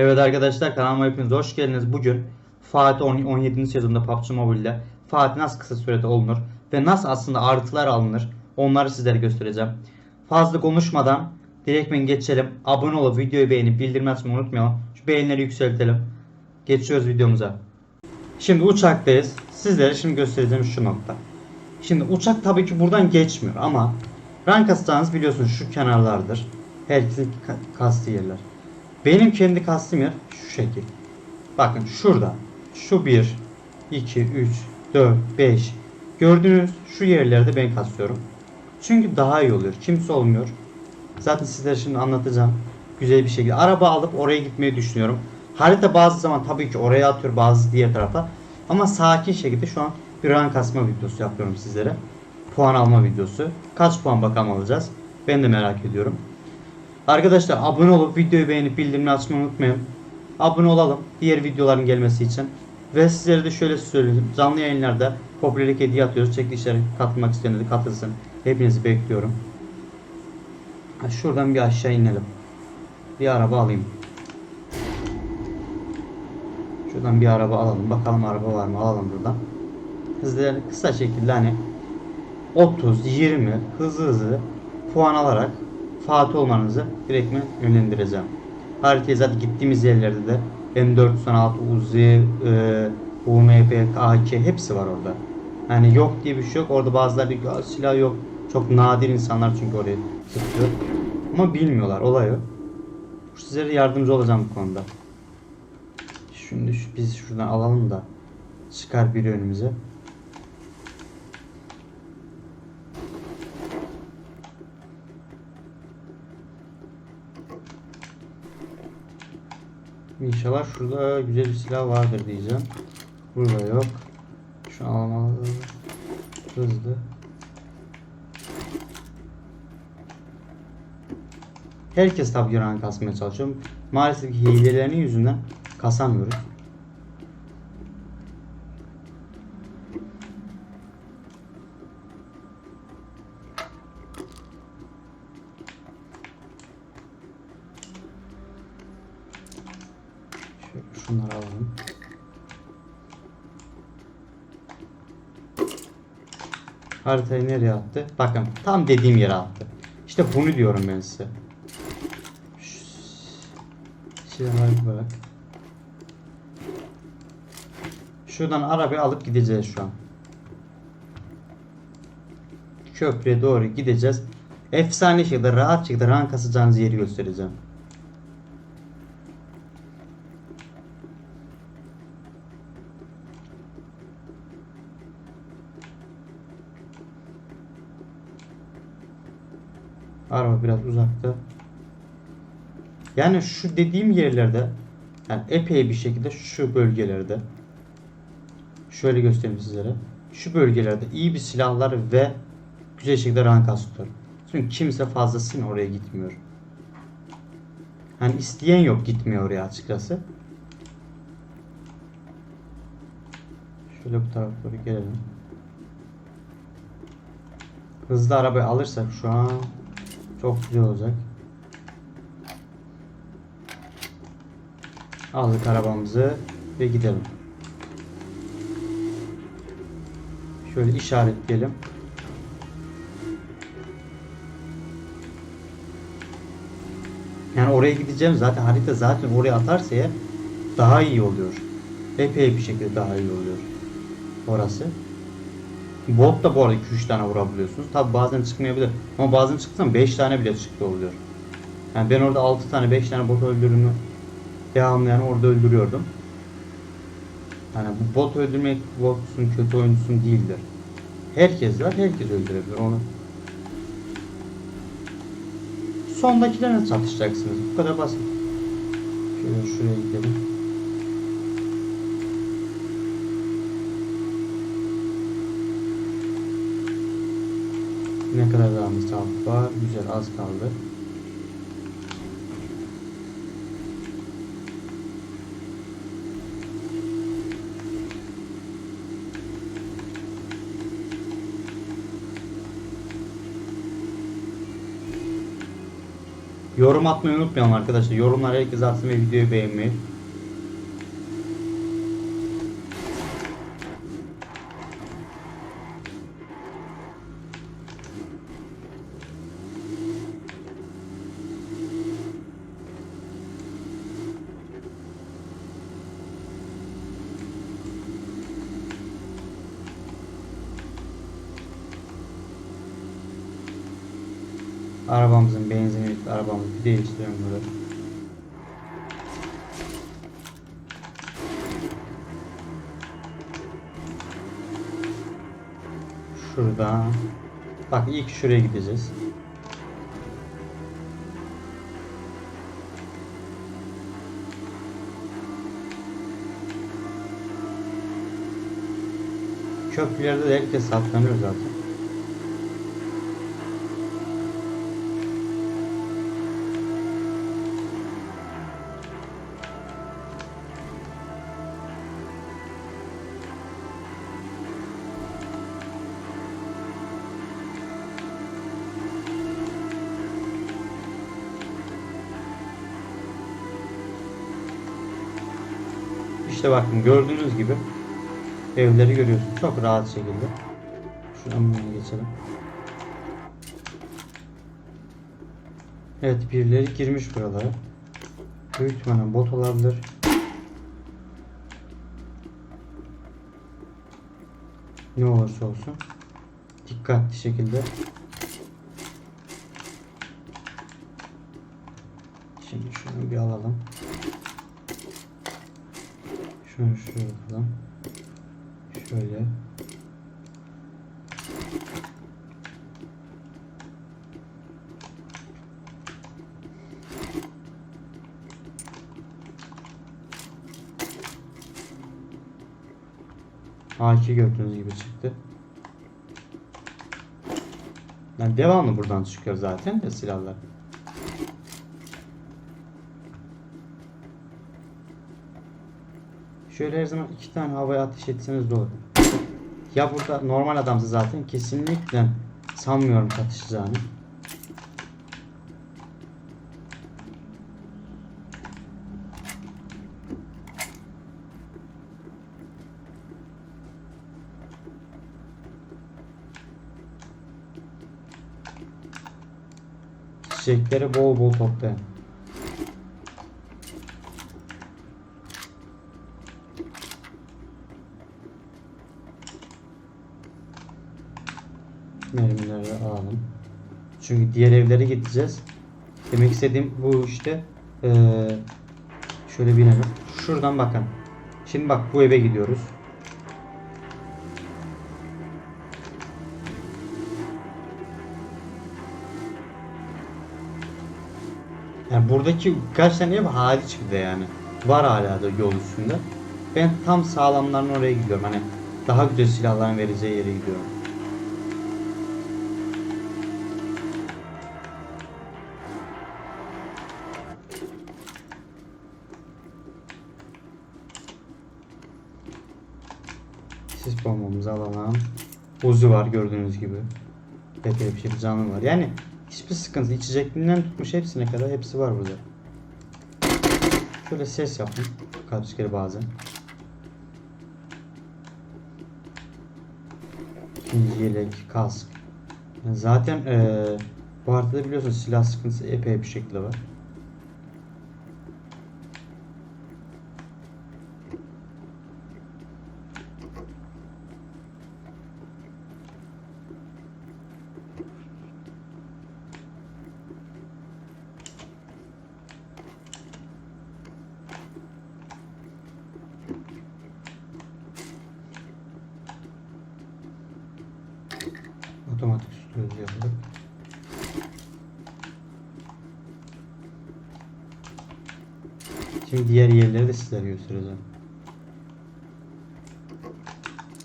Evet arkadaşlar kanalıma hepiniz hoş geldiniz. Bugün Fatih 10 17. sezonda PUBG Mobile'de Fatih nasıl kısa sürede olunur ve nasıl aslında artılar alınır onları sizlere göstereceğim. Fazla konuşmadan direktmen geçelim. Abone olup videoyu beğenip bildirim açmayı unutmayalım. Şu beğenileri yükseltelim. Geçiyoruz videomuza. Şimdi uçaktayız. Sizlere şimdi göstereceğim şu nokta. Şimdi uçak tabii ki buradan geçmiyor ama rank biliyorsunuz şu kenarlardır. Herkesin ka- kastığı yerler. Benim kendi kastım yer şu şekil. Bakın şurada. Şu 1, 2, 3, 4, 5. Gördüğünüz şu yerlerde ben kasıyorum. Çünkü daha iyi oluyor. Kimse olmuyor. Zaten sizlere şimdi anlatacağım. Güzel bir şekilde. Araba alıp oraya gitmeyi düşünüyorum. Harita bazı zaman tabii ki oraya atıyor bazı diğer tarafa. Ama sakin şekilde şu an bir rank kasma videosu yapıyorum sizlere. Puan alma videosu. Kaç puan bakalım alacağız? Ben de merak ediyorum. Arkadaşlar abone olup videoyu beğenip bildirimleri açmayı unutmayın. Abone olalım diğer videoların gelmesi için. Ve sizlere de şöyle söyleyeyim. Canlı yayınlarda popülerlik hediye atıyoruz. Çekilişlere katılmak isteyenler katılsın. Hepinizi bekliyorum. Şuradan bir aşağı inelim. Bir araba alayım. Şuradan bir araba alalım. Bakalım araba var mı? Alalım buradan. Hızlı kısa şekilde hani 30, 20 hızlı hızlı puan alarak Fatih olmanızı direktmen yönlendireceğim. Haritaya zaten gittiğimiz yerlerde de M416, Uzi, e, UMP, AK hepsi var orada. Yani yok diye bir şey yok. Orada bazıları diyor ki "Aa, silah yok. Çok nadir insanlar çünkü oraya sıkıyor. Ama bilmiyorlar olayı. Sizlere yardımcı olacağım bu konuda. Şimdi şu- biz şuradan alalım da çıkar biri önümüze. İnşallah şurada güzel bir silah vardır diyeceğim. Burada yok. Şu almalı. Hızlı. Herkes tabi rank kasmaya çalışıyor. Maalesef ki hilelerinin yüzünden kasamıyoruz. Şöyle şunları alalım. Haritayı nereye attı? Bakın tam dediğim yere attı. İşte bunu diyorum ben size. Silahları bırak. Şuradan arabayı alıp gideceğiz şu an. Köprüye doğru gideceğiz. Efsane şekilde rahat şekilde rank kasacağınız yeri göstereceğim. Araba biraz uzakta. Yani şu dediğim yerlerde yani epey bir şekilde şu bölgelerde şöyle göstereyim sizlere. Şu bölgelerde iyi bir silahlar ve güzel şekilde rank asıyor. Çünkü kimse fazlasıyla oraya gitmiyor. Hani isteyen yok gitmiyor oraya açıkçası. Şöyle bu tarafa doğru gelelim. Hızlı arabayı alırsak şu an çok güzel olacak. Aldık arabamızı ve gidelim. Şöyle işaretleyelim. Yani oraya gideceğim zaten harita zaten oraya atarsa eğer daha iyi oluyor. Epey bir şekilde daha iyi oluyor. Orası. Bot da bu arada 2-3 tane vurabiliyorsunuz. Tabi bazen çıkmayabilir. Ama bazen çıksan 5 tane bile çıktı oluyor. Yani ben orada 6 tane 5 tane bot öldürümü devamlı yani orada öldürüyordum. Yani bu bot öldürmek botsun kötü oyuncusun değildir. Herkes var herkes öldürebilir onu. Sondakilerle çatışacaksınız. Bu kadar basit. Şöyle şuraya gidelim. Ne kadar daha mesafe var? Güzel az kaldı. Yorum atmayı unutmayalım arkadaşlar. Yorumlar herkes atsın ve videoyu beğenmeyi. Arabamızın benzini bitti. Arabamızı değiştirelim burada. Şuradan. Bak ilk şuraya gideceğiz. Köprülerde de herkes saptanıyor zaten. İşte bakın gördüğünüz gibi evleri görüyorsunuz çok rahat şekilde. Şuradan bunu geçelim. Evet birileri girmiş buralara. Büyük ihtimalle bot olabilir. Ne olursa olsun dikkatli şekilde Şimdi şunu bir alalım. Şunu şuraya atalım. Şöyle. A2 gördüğünüz gibi çıktı. Yani devamlı buradan çıkıyor zaten de silahlar. Şöyle her zaman iki tane havaya ateş etseniz olur. Ya burada normal adamsa zaten kesinlikle sanmıyorum çatışacağını. Çiçekleri bol bol toplayın. Mermileri alalım. Çünkü diğer evlere gideceğiz. Demek istediğim bu işte. Ee, şöyle binelim. Şuradan bakın. Şimdi bak bu eve gidiyoruz. Yani buradaki kaç tane ev hariç bir de yani. Var hala da yol üstünde. Ben tam sağlamların oraya gidiyorum. Hani daha güzel silahların vereceği yere gidiyorum. Uzi var gördüğünüz gibi. Epey bir şey canı var. Yani hiçbir sıkıntı. içecekliğinden tutmuş hepsine kadar hepsi var burada. Şöyle ses yapın. Kaç bazen. Yelek, kask. Yani zaten eee bu haritada biliyorsunuz silah sıkıntısı epey bir şekilde var. Şimdi diğer yerleri de sizlere göstereceğim.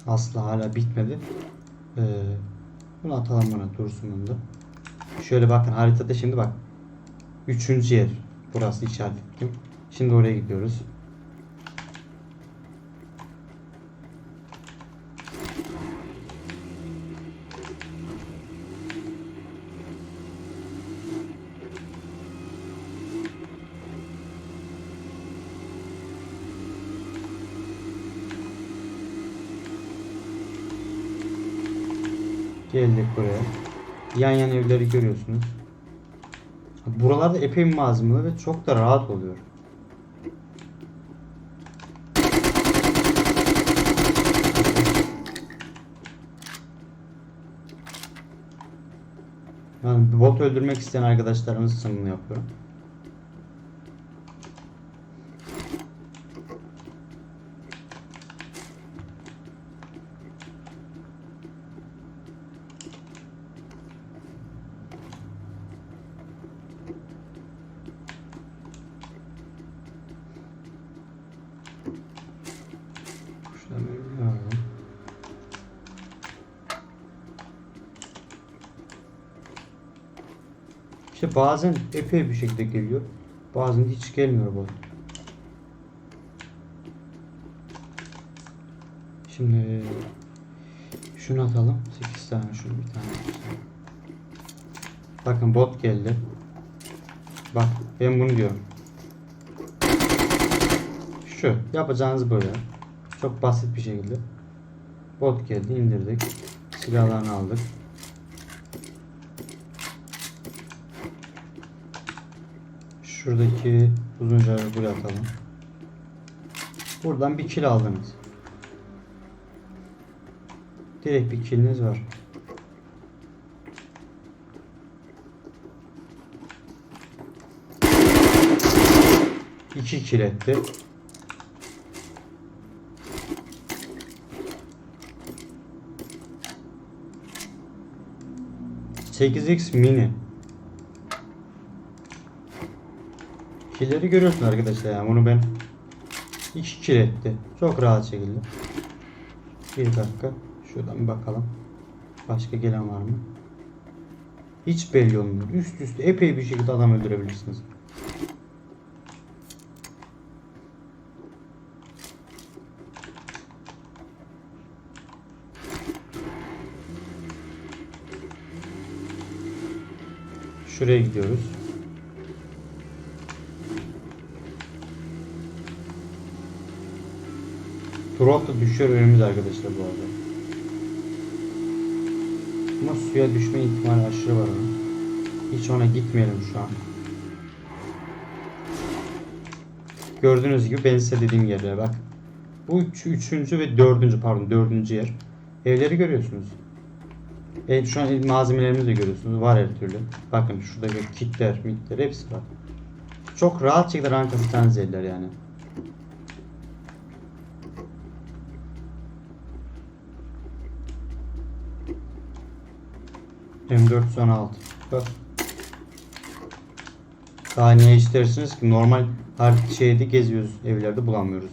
Asla hala bitmedi. Ee, bunu atalım buna dursun bunda. Şöyle bakın haritada şimdi bak. Üçüncü yer. Burası işaretledim. Şimdi oraya gidiyoruz. Geldik buraya. Yan yan evleri görüyorsunuz. Buralarda epey bir malzeme ve çok da rahat oluyor. Yani bot öldürmek isteyen arkadaşlarımız için bunu yapıyorum. İşte bazen epey bir şekilde geliyor. Bazen hiç gelmiyor bu. Şimdi şunu atalım. 8 tane şunu bir tane. Bakın bot geldi. Bak ben bunu diyorum. Şu yapacağınız böyle. Çok basit bir şekilde. Bot geldi indirdik. Silahlarını aldık. Şuradaki uzuncaları buraya atalım. Buradan bir kill aldınız. Direkt bir killiniz var. İki kill etti. Sekiz x mini. Killleri görüyorsun arkadaşlar yani bunu ben 2 kill etti. Çok rahat şekilde. Bir dakika. Şuradan bir bakalım. Başka gelen var mı? Hiç belli olmuyor. Üst üste epey bir şekilde adam öldürebilirsiniz. Şuraya gidiyoruz. Drop da düşüyor önümüz arkadaşlar bu arada. Ama suya düşme ihtimali aşırı var onun. Hiç ona gitmeyelim şu an. Gördüğünüz gibi ben size dediğim yerlere bak. Bu üç, üçüncü ve dördüncü pardon dördüncü yer. Evleri görüyorsunuz. Evet şu an malzemelerimizi de görüyorsunuz. Var her türlü. Bakın şurada bir kitler, mitler hepsi var. Çok rahat şekilde rank asistans yerler yani. M416. Bak. Daha niye istersiniz ki? Normal her şeyde geziyoruz. Evlerde bulamıyoruz.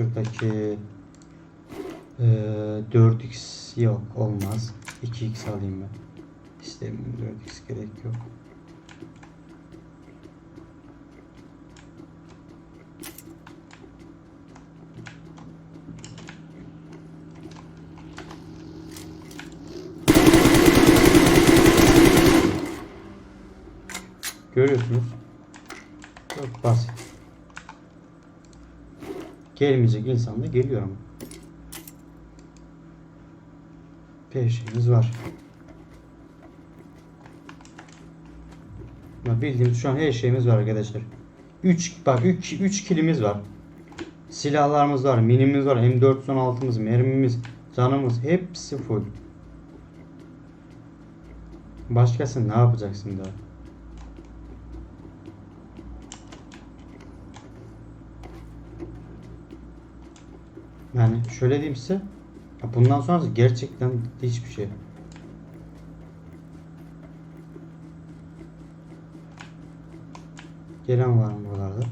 Şuradaki eee 4x yok olmaz. 2x alayım ben. İstemiyorum 4x gerek yok. Görüyorsunuz. Çok basit. Gelmeyecek insan da geliyor ama. Her şeyimiz var. Bildiğimiz şu an her şeyimiz var arkadaşlar. 3 bak 3 3 kilimiz var. Silahlarımız var, minimiz var, M416'mız, mermimiz, canımız hepsi full. Başkası ne yapacaksın daha? Yani şöyle diyeyim size. Bundan sonrası gerçekten hiçbir şey. Gelen var mı buralarda?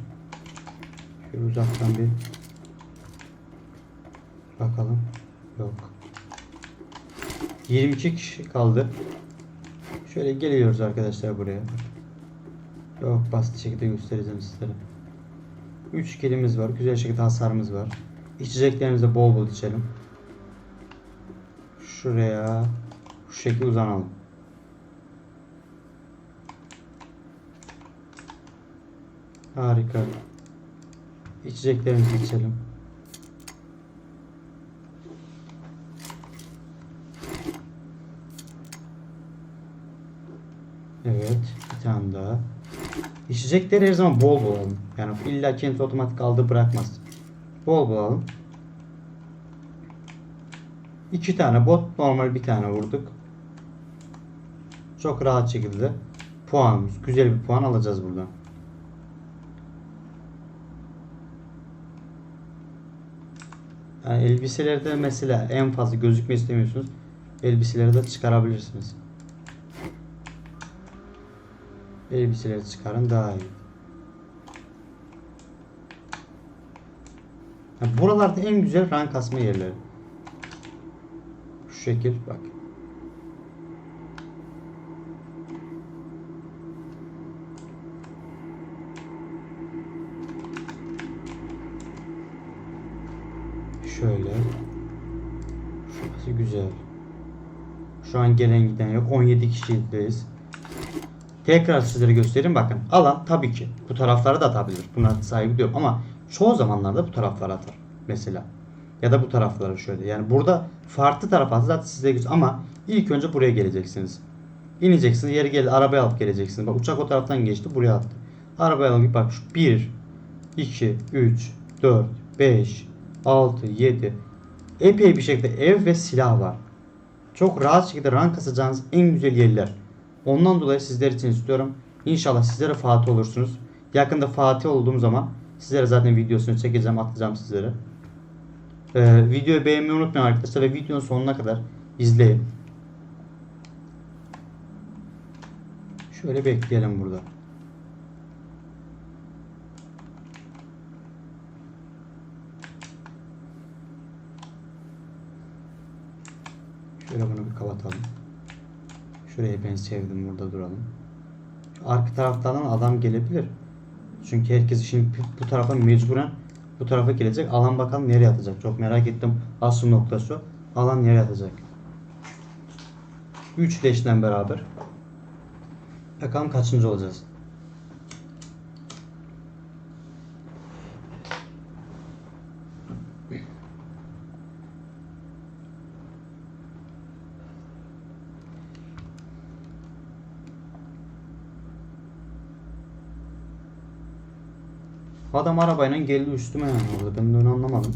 Şöyle uzaktan bir bakalım. Yok. 22 kişi kaldı. Şöyle geliyoruz arkadaşlar buraya. Yok basit şekilde göstereceğim sizlere. 3 kilimiz var. Güzel şekilde hasarımız var. İçeceklerimizi bol bol içelim. Şuraya şu şekilde uzanalım. Harika. İçeceklerimizi içelim. Evet, bir tane daha. İçecekleri her zaman bol bol alın. Yani illa kendisi otomatik aldı bırakmaz. Bol alın. İki tane bot, normal bir tane vurduk. Çok rahat şekilde puanımız, güzel bir puan alacağız buradan. Yani elbiselerde mesela en fazla gözükme istemiyorsunuz. Elbiseleri de çıkarabilirsiniz. Elbiseleri çıkarın daha iyi. Yani buralarda en güzel rank kasma yerleri. Şu şekil bak. Şöyle. Şurası güzel. Şu an gelen giden yok. 17 kişiyiz. Tekrar sizlere göstereyim bakın. Alan tabii ki bu taraflara da atabilir. Buna saygı duyuyorum ama çoğu zamanlarda bu taraflara atar. Mesela. Ya da bu taraflara şöyle. Yani burada farklı tarafa atır. Zaten size göster ama ilk önce buraya geleceksiniz. İneceksiniz. Yeri gel arabaya alıp geleceksiniz. Bak uçak o taraftan geçti. Buraya attı. Arabaya alıp bak şu 1 2 3 4 5 6 7 epey bir şekilde ev ve silah var. Çok rahat şekilde rank kasacağınız en güzel yerler. Ondan dolayı sizler için istiyorum. İnşallah sizlere Fatih olursunuz. Yakında Fatih olduğum zaman sizlere zaten videosunu çekeceğim, atacağım sizlere. Ee, videoyu beğenmeyi unutmayın arkadaşlar ve videonun sonuna kadar izleyin. Şöyle bekleyelim burada. Şöyle bunu bir kapatalım. Şurayı ben sevdim burada duralım. Arka taraftan adam gelebilir. Çünkü herkes şimdi bu tarafa mecburen bu tarafa gelecek. Alan bakalım nereye atacak. Çok merak ettim. Asıl noktası. Alan nereye atacak. 3 leşten beraber. Bakalım kaçıncı olacağız. Adam arabayla geldi üstüme yani orada. Ben de onu anlamadım.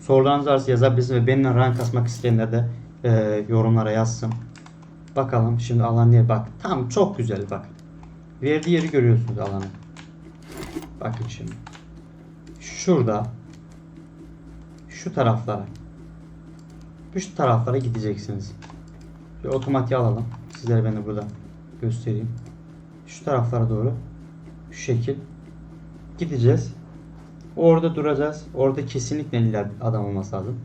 Sorularınız varsa yazabilirsiniz ve benimle rank kasmak isteyenler de e, yorumlara yazsın. Bakalım şimdi alan yer bak. Tam çok güzel bak. Verdiği yeri görüyorsunuz alanı. Bakın şimdi. Şurada şu taraflara şu taraflara gideceksiniz. Bir otomatiğe alalım. Sizlere ben de burada göstereyim. Şu taraflara doğru şu şekil gideceğiz. Orada duracağız. Orada kesinlikle illa adam olması lazım.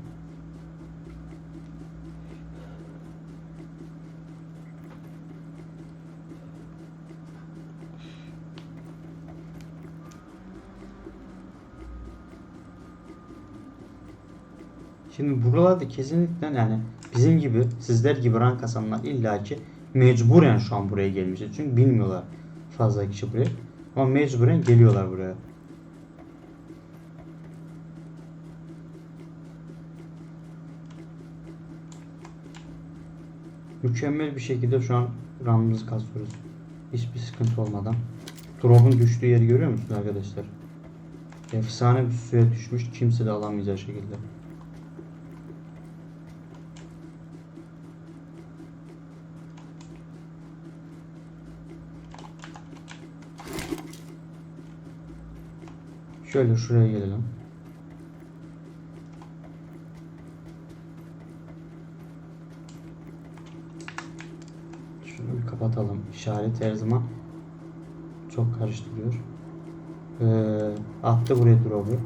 Şimdi buralarda kesinlikle yani bizim gibi sizler gibi rank kasanlar illaki mecburen şu an buraya gelmişler. Çünkü bilmiyorlar fazla kişi buraya. Ama mecburen geliyorlar buraya. Mükemmel bir şekilde şu an ranımızı kasıyoruz. Hiçbir sıkıntı olmadan. Drop'un düştüğü yeri görüyor musunuz arkadaşlar? Efsane bir suya düşmüş. Kimse de alamayacağı şekilde. Şöyle şuraya gelelim. Şunu bir kapatalım. İşaret her zaman çok karıştırıyor. Ee, attı buraya drop'u.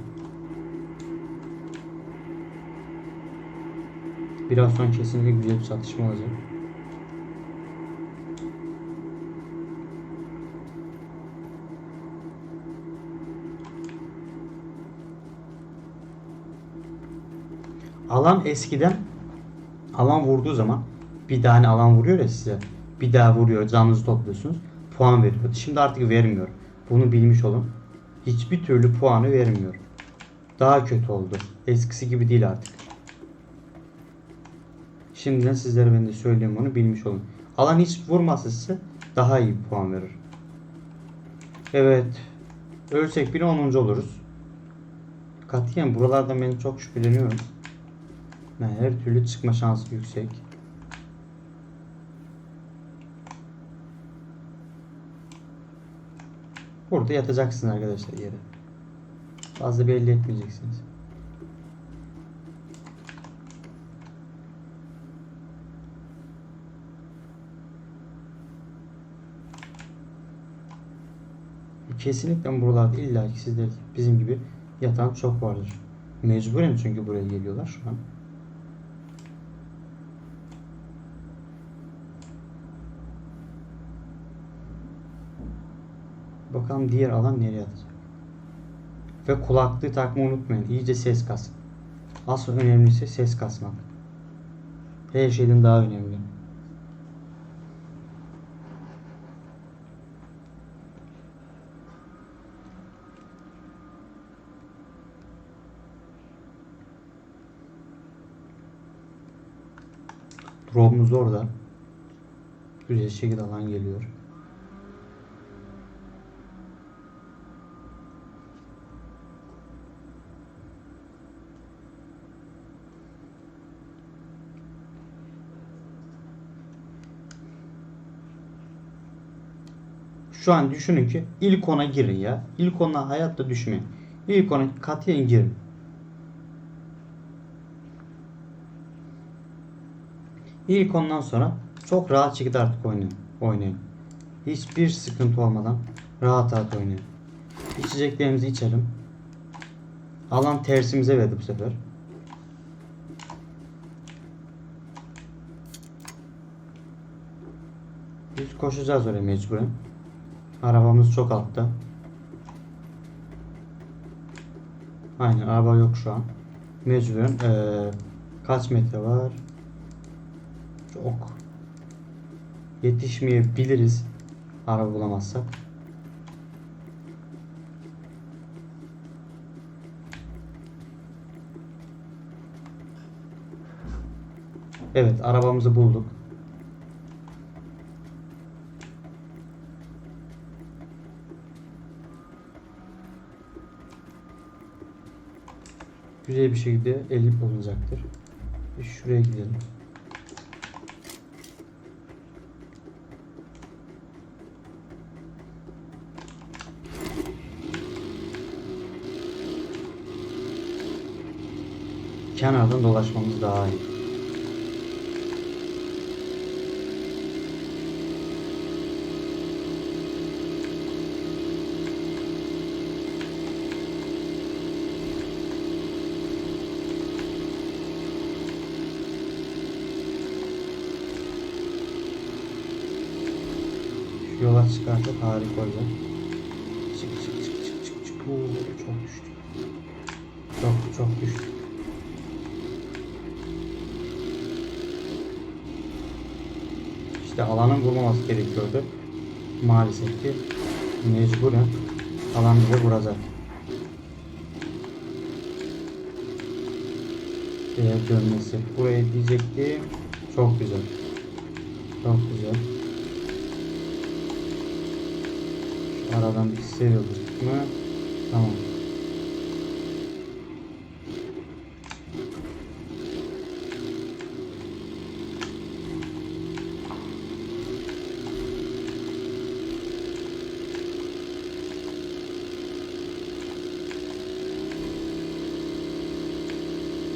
Biraz sonra kesinlikle güzel bir çatışma olacak. Alan eskiden alan vurduğu zaman bir tane alan vuruyor ya size. Bir daha vuruyor canınızı topluyorsunuz. Puan veriyor. Şimdi artık vermiyor. Bunu bilmiş olun. hiçbir türlü puanı vermiyor. Daha kötü oldu. Eskisi gibi değil artık. Şimdiden sizlere ben de söyleyeyim onu bilmiş olun. Alan hiç vurmasa size daha iyi puan verir. Evet. Ölsek bile 10. oluruz. Katiyen buralardan ben çok şüpheleniyorum. Yani her türlü çıkma şansı yüksek. Burada yatacaksın arkadaşlar yere. Fazla belli etmeyeceksiniz. Kesinlikle buralarda illa ki sizler bizim gibi yatan çok vardır. Mecburen çünkü buraya geliyorlar şu an. Bakalım diğer alan nereye atacak. Ve kulaklığı takmayı unutmayın. İyice ses kasın. Asıl önemlisi ses kasmak. Her şeyden daha önemli. Drop'umuz orada. Güzel şekilde alan geliyor. Şu an düşünün ki ilk ona girin ya. İlk ona hayatta düşmeyin. İlk ona katiyen girin. İlk ondan sonra çok rahat şekilde artık oynayın. oynayın. Hiçbir sıkıntı olmadan rahat rahat oynayın. İçeceklerimizi içelim. Alan tersimize verdi bu sefer. Biz koşacağız oraya mecburen. Arabamız çok altta. Aynen araba yok şu an. Mecburen eee, kaç metre var? Çok. Yetişmeyebiliriz. Araba bulamazsak. Evet arabamızı bulduk. Güzel bir şekilde elip olunacaktır. Bir Şuraya gidelim. Kenardan dolaşmamız daha iyi. Yola çıkarsak harika olacak. Çık çık çık çık çık çık. Oo, çok düştü. Çok çok düştü. İşte alanın vurmaması gerekiyordu. Maalesef ki mecburen alan bize vuracak. Eğer dönmesi. Buraya diyecektim. Çok güzel. Çok güzel. Aradan bir sıyrıldık mı? Tamam.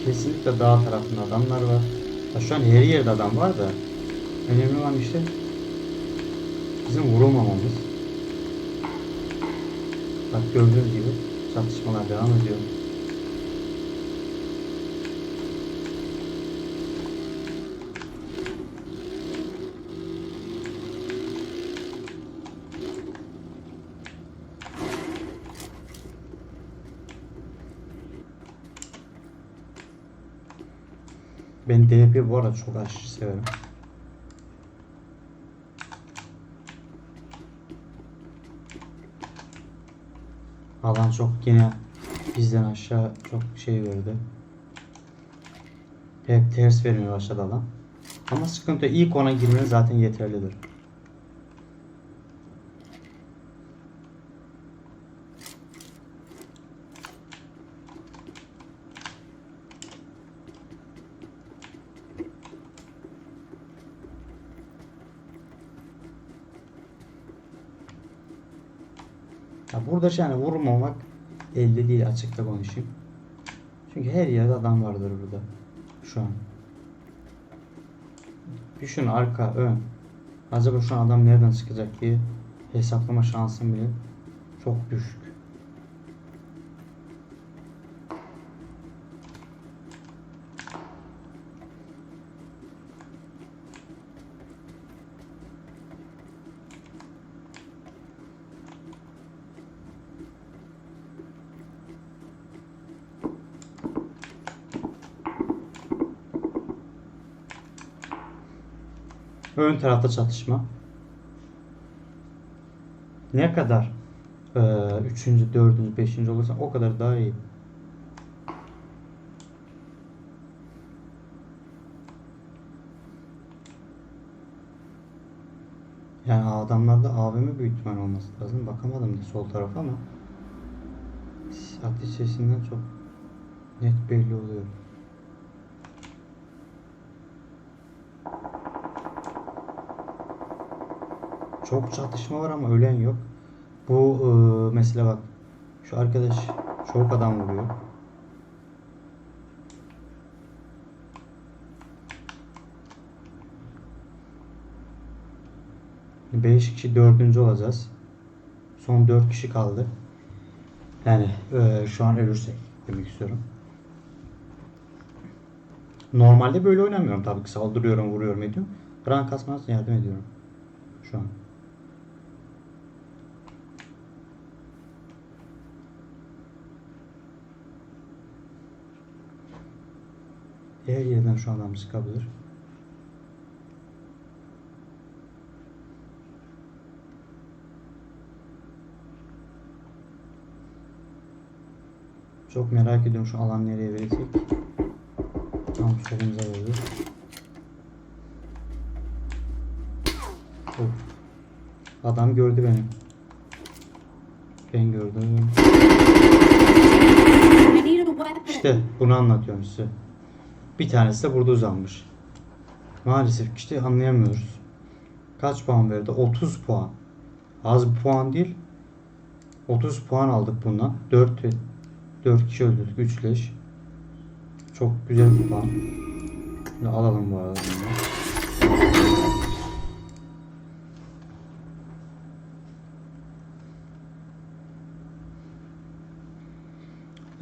Kesinlikle dağ tarafında adamlar var. Ya şu an her yerde adam var da önemli olan işte bizim vurulmamamız. Bak gördüğünüz gibi çatışmalar devam ediyor. Ben DP bu arada çok aşırı severim. Alan çok yine bizden aşağı çok şey verdi. Hep ters vermeye başladı alan. Ama sıkıntı. İlk ona girmeniz zaten yeterlidir. Ya burada yani vurmamak elde değil açıkta konuşayım. Çünkü her yerde adam vardır burada. Şu an. Düşün arka, ön. Acaba şu an adam nereden çıkacak diye hesaplama şansım bile çok düşük. Ön tarafta çatışma. Ne kadar eee, üçüncü, dördüncü, beşinci olursa o kadar daha iyi. Yani adamlarda AVM büyük ihtimal olması lazım. Bakamadım da sol tarafa ama ateş çok net belli oluyor. Çok çatışma var ama ölen yok. Bu eee, mesela bak şu arkadaş çok adam vuruyor. Beş kişi dördüncü olacağız. Son dört kişi kaldı. Yani eee, şu an ölürsek demek istiyorum. Normalde böyle oynamıyorum tabii ki saldırıyorum, vuruyorum, ediyorum. Rank kasmanız yardım ediyorum. Şu an. Her yerden şu adam çıkabilir. Çok merak ediyorum şu alan nereye verecek. Tam solumuza verdi. Of. Adam gördü beni. Ben gördüm. İşte bunu anlatıyorum size. Bir tanesi de burada uzanmış. Maalesef işte anlayamıyoruz. Kaç puan verdi? 30 puan. Az bir puan değil. 30 puan aldık bundan. 4 4 kişi öldürdük. 3 leş. Çok güzel bir puan. Şimdi alalım bu arada.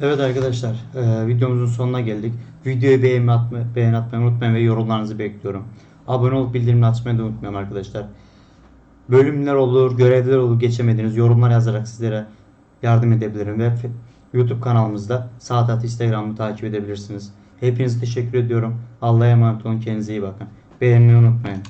Evet arkadaşlar, e, videomuzun sonuna geldik. Videoyu beğenme atma, beğen atmayı unutmayın ve yorumlarınızı bekliyorum. Abone olup bildirimleri açmayı da unutmayın arkadaşlar. Bölümler olur, görevler olur geçemediğiniz yorumlar yazarak sizlere yardım edebilirim ve YouTube kanalımızda Saatat Instagram'ı takip edebilirsiniz. Hepinize teşekkür ediyorum. Allah'a emanet olun. Kendinize iyi bakın. Beğenmeyi unutmayın.